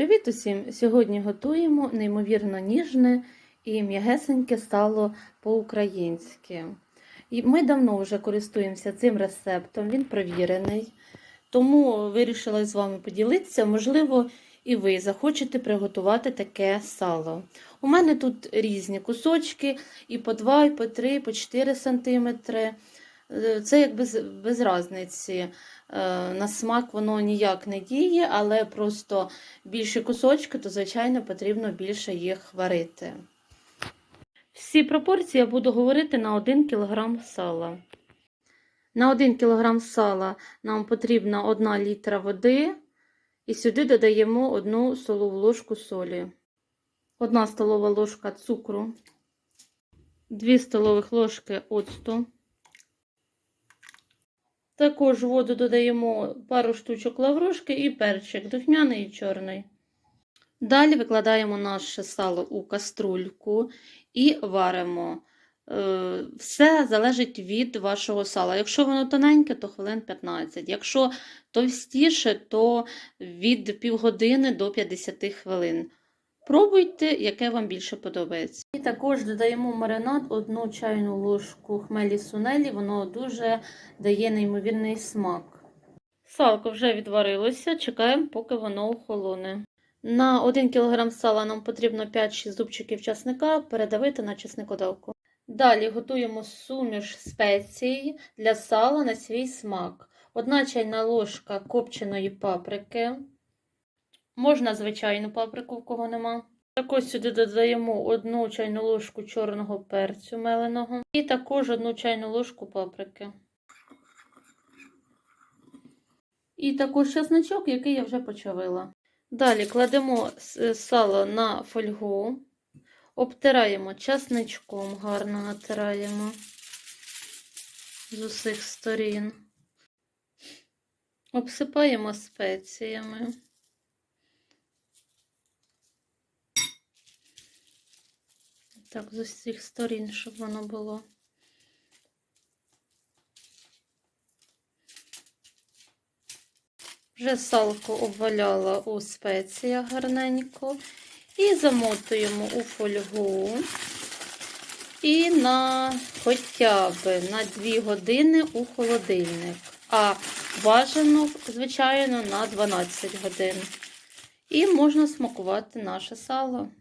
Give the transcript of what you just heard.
Привіт усім! Сьогодні готуємо неймовірно ніжне і м'ягесеньке сало по-українськи. Ми давно вже користуємося цим рецептом, він провірений. Тому вирішила з вами поділитися. Можливо, і ви захочете приготувати таке сало. У мене тут різні кусочки, і по 2, і по 3, і по 4 см. Це як без, без різниці. Е, На смак воно ніяк не діє, але просто більші кусочки, то, звичайно, потрібно більше їх варити. Всі пропорції я буду говорити на 1 кг сала. На 1 кг сала нам потрібна 1 літра води, і сюди додаємо 1 столову ложку солі, 1 столова ложка цукру, 2 столових ложки оцту. Також воду додаємо пару штучок лаврушки і перчик, духмяний і чорний. Далі викладаємо наше сало у каструльку і варимо. Е, Все залежить від вашого сала. Якщо воно тоненьке, то хвилин 15. Якщо товстіше, то від півгодини до 50 хвилин. Пробуйте, яке вам більше подобається. І також додаємо маринад одну чайну ложку хмелі сунелі, воно дуже дає неймовірний смак. Салко вже відварилося, чекаємо, поки воно охолоне. На 1 кг сала нам потрібно 5-6 зубчиків часника передавити на чесникодавку. Далі готуємо суміш спецій для сала на свій смак. Одна чайна ложка копченої паприки. Можна звичайну паприку, в кого нема. Також сюди додаємо одну чайну ложку чорного перцю меленого і також одну чайну ложку паприки. І також чесночок, який я вже почавила. Далі кладемо сало на фольгу, обтираємо часничком, гарно натираємо з усіх сторін, обсипаємо спеціями. Так, з усіх сторін, щоб воно було. Вже салко обваляла у спеціях гарненько. І замотуємо у фольгу. І на хоча б на 2 години у холодильник. А бажано, звичайно, на 12 годин. І можна смакувати наше сало.